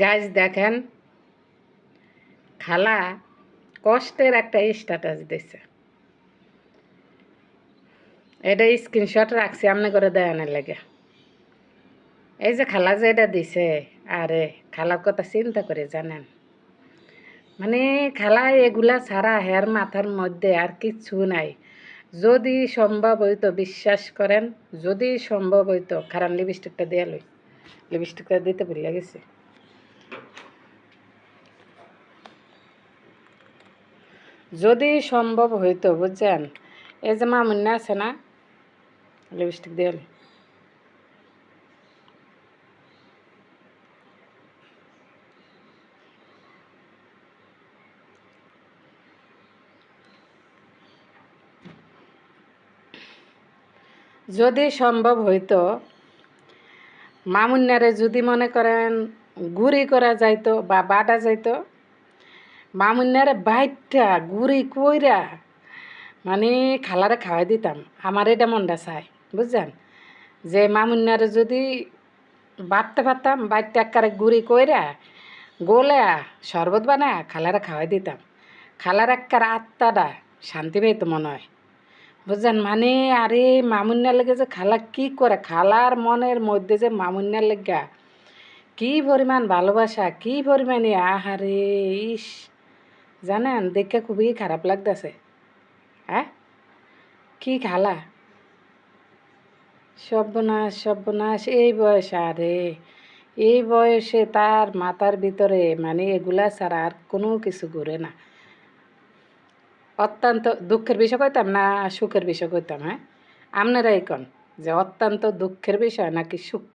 গাছ দেখেন, খালা কষ্টের একটা স্ট্যাটাস দিছে। এটা স্ক্রিনশট রাখছি আপনি করে দেয়ানের লাগে। এই যে খালা যে এটা দিছে, আরে খালার কথা চিন্তা করে জানেন। মানে খালা এগুলা ছাড়া হের মাথার মধ্যে আর কিচ্ছু নাই। যদি সম্ভব হইতো বিশ্বাস করেন, যদি সম্ভব হইতো কারণ লিপস্টিকটা দিয়ে লই। লিপস্টিকটা দিতে ভুলিয়া গেছি যদি সম্ভব হইতো, বুঝছেন এই যে মামুন্না আছে না লিপস্টিক দিয়ে। যদি সম্ভব হইতো মামুন্যারে যদি মনে করেন গুড়ি করা যাইতো বা বাটা যাইতো মামুন্যারে বাইটটা গুড়ি কইরা মানে খালারে খাওয়াই দিতাম। আমার এটা মনটা চাই বুঝছেন? যে মামুন্যারে যদি বাটতে পারতাম বাইটটা একবারে গুড়ি কইরা, গোলে শরবত বানা খালারে খাওয়াই দিতাম। খালার একবার আত্মাটা শান্তি পেতো মনে হয়। বুঝছেন? মানে আরে মামুন্যার লেগে যে খালা কি করে, খালার মনের মধ্যে যে মামুন্যার লেগা কি পরিমাণ ভালোবাসা, কি পরিমাণে আহারে, ইস। জানেন, দেখে খুবই খারাপ লাগতেছে। হ্যাঁ? কি খালা? সর্বনাশ সর্বনাশ, এই বয়স আরে, এই বয়সে তার মাথার ভিতরে মানে এগুলা ছাড়া আর কোনো কিছু ঘুরে না। অত্যন্ত দুঃখের বিষয় কইতাম না সুখের বিষয় কইতাম হ্যাঁ? আপনারাই কন যে অত্যন্ত দুঃখের বিষয় নাকি সুখ?